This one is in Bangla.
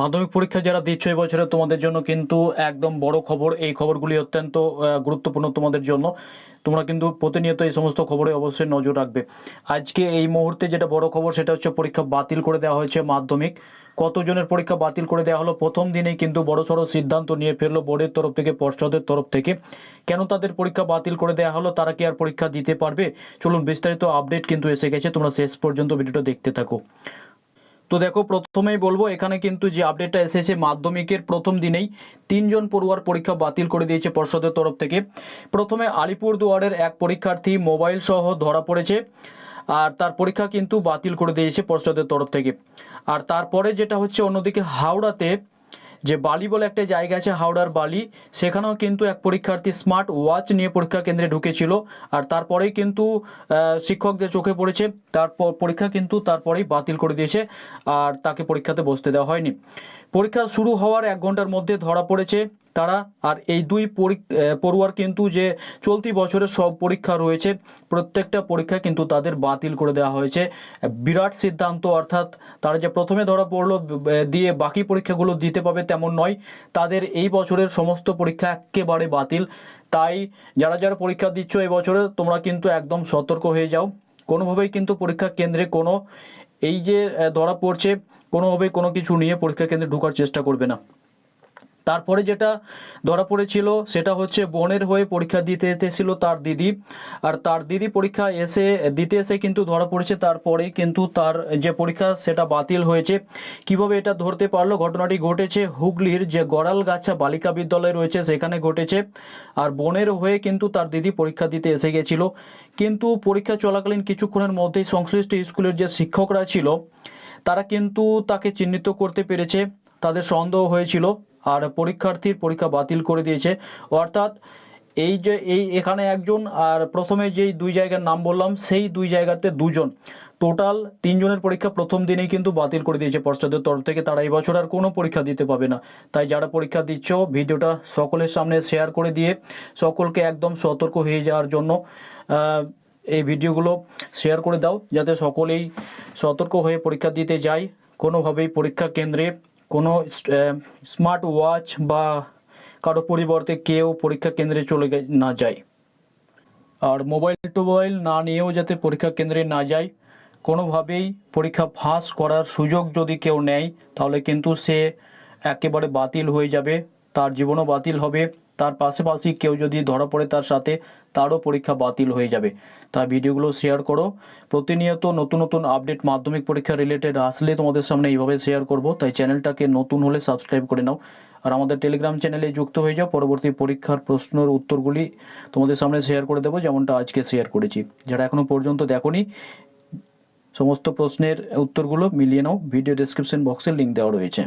মাধ্যমিক পরীক্ষা যারা দিচ্ছ এই বছরে তোমাদের জন্য কিন্তু একদম বড় খবর। এই খবরগুলি অত্যন্ত গুরুত্বপূর্ণ তোমাদের জন্য। তোমরা কিন্তু প্রতিনিয়ত এই সমস্ত খবরে অবশ্যই নজর রাখবে। আজকে এই মুহূর্তে যেটা বড় খবর সেটা হচ্ছে পরীক্ষা বাতিল করে দেওয়া হয়েছে মাধ্যমিক। কতজনের পরীক্ষা বাতিল করে দেওয়া হলো? প্রথম দিনেই কিন্তু বড় সড়ো সিদ্ধান্ত নিয়ে ফেলল বোর্ডের তরফ থেকে, পর্ষদের তরফ থেকে। কেন তাদের পরীক্ষা বাতিল করে দেওয়া হলো? তারা কি আর পরীক্ষা দিতে পারবে? চলুন বিস্তারিত আপডেট কিন্তু এসে গেছে। তোমরা শেষ পর্যন্ত ভিডিওটা দেখতে থাকো। তো দেখো, প্রথমেই বলব, এখানে কিন্তু যে আপডেটটা এসেছে মাধ্যমিকের প্রথম দিনেই তিনজন পড়ুয়ার পরীক্ষা বাতিল করে দিয়েছে পর্ষদের তরফ থেকে। প্রথমে আলিপুর দুয়ারের এক পরীক্ষার্থী মোবাইল সহ ধরা পড়েছে, আর তার পরীক্ষা কিন্তু বাতিল করে দিয়েছে পর্ষদের তরফ থেকে। আর তারপরে যেটা হচ্ছে, অন্যদিকে হাওড়াতে যে বালি বলে একটা জায়গা আছে, হাওড়ার বালি, সেখানেও কিন্তু এক পরীক্ষার্থী স্মার্ট ওয়াচ নিয়ে পরীক্ষা কেন্দ্রে ঢুকেছিল আর তারপরেই কিন্তু শিক্ষকদের চোখে পড়েছে, তারপর পরীক্ষা কিন্তু তারপরেই বাতিল করে দিয়েছে আর তাকে পরীক্ষাতে বসতে দেওয়া হয়নি। পরীক্ষা শুরু হওয়ার এক ঘণ্টার মধ্যে ধরা পড়েছে তারা আর এই দুই পড়ুয়ার কিন্তু যে চলতি বছরের সব পরীক্ষা রয়েছে, প্রত্যেকটা পরীক্ষা কিন্তু তাদের বাতিল করে দেওয়া হয়েছে। বিরাট সিদ্ধান্ত অর্থাৎ তারা যে প্রথমে ধরা পড়ল দিয়ে বাকি পরীক্ষাগুলো দিতে পাবে তেমন নয়। তাদের এই বছরের সমস্ত পরীক্ষা একেবারে বাতিল। তাই যারা যারা পরীক্ষা দিচ্ছ এই বছরে, তোমরা কিন্তু একদম সতর্ক হয়ে যাও। কোনোভাবেই কিন্তু পরীক্ষা কেন্দ্রে কোনো এই যে ধরা পড়ছে কোনোভাবেই কোনো কিছু নিয়ে পরীক্ষা কেন্দ্রে ঢোকার চেষ্টা করবে না। তারপরে যেটা ধরা পড়েছিল, সেটা হচ্ছে বোনের হয়ে পরীক্ষা দিতে এসেছিল তার দিদি। আর তার দিদি পরীক্ষা এসে, দিতে এসে কিন্তু ধরা পড়েছে, তারপরেই কিন্তু তার যে পরীক্ষা, সেটা বাতিল হয়েছে। কীভাবে এটা ধরতে পারল? ঘটনাটি ঘটেছে হুগলির যে গড়ালগাছা বালিকা বিদ্যালয় রয়েছে, সেখানে ঘটেছে। আর বোনের হয়ে কিন্তু তার দিদি পরীক্ষা দিতে এসে গেছিল। কিন্তু পরীক্ষা চলাকালীন কিছুক্ষণের মধ্যেই সংশ্লিষ্ট স্কুলের যে শিক্ষকরা ছিল তারা কিন্তু তাকে চিহ্নিত করতে পেরেছে। তাদের সন্দেহ হয়েছিল আর পরীক্ষার্থীর পরীক্ষা বাতিল করে দিয়েছে। অর্থাৎ এই যে এই এখানে একজন আর প্রথমে যেই দুই জায়গার নাম বললাম, সেই দুই জায়গাতে দুজন। টোটাল তিনজনের পরীক্ষা প্রথম দিনেই কিন্তু বাতিল করে দিয়েছে পর্ষদের তরফ থেকে। তারা এই বছর আর কোনো পরীক্ষা দিতে পাবে না। তাই যারা পরীক্ষা দিচ্ছ, ভিডিওটা সকলের সামনে শেয়ার করে দিয়ে সকলকে একদম সতর্ক হয়ে যাওয়ার জন্য এই ভিডিওগুলো শেয়ার করে দাও। যাতে সকলেই সতর্ক হয়ে পরীক্ষা দিতে যায় কোনোভাবেই পরীক্ষা কেন্দ্রে কোনো স্মার্ট ওয়াচ বা কারও পরিবর্তে কেউ পরীক্ষা কেন্দ্রে চলে না যায়। আর মোবাইল টোবাইল না নিয়েও যাতে পরীক্ষা কেন্দ্রে না যায় কোনোভাবেই পরীক্ষা ফাঁস করার সুযোগ যদি কেউ নেয়, তাহলে কিন্তু সে একেবারে বাতিল হয়ে যাবে, তার জীবনও বাতিল হবে। তার পাশাপাশি কেউ যদি ধরা পড়ে তার সাথে, তারও পরীক্ষা বাতিল হয়ে যাবে। তাই ভিডিওগুলো শেয়ার করো। প্রতিনিয়ত নতুন নতুন আপডেট মাধ্যমিক পরীক্ষা রিলেটেড আসলে তোমাদের সামনে এইভাবে শেয়ার করব। তাই চ্যানেলটাকে নতুন হলে সাবস্ক্রাইব করে নাও। আর আমাদের টেলিগ্রাম চ্যানেলে যুক্ত হয়ে যাও। পরবর্তী পরীক্ষার প্রশ্নের উত্তরগুলি তোমাদের সামনে শেয়ার করে দেবো। যেমনটা আজকে শেয়ার করেছি। যারা এখনও পর্যন্ত দেখোনি, সমস্ত প্রশ্নের উত্তরগুলো মিলিয়ে নাও। ভিডিও ডেসক্রিপশন বক্সে লিঙ্ক দেওয়া রয়েছে।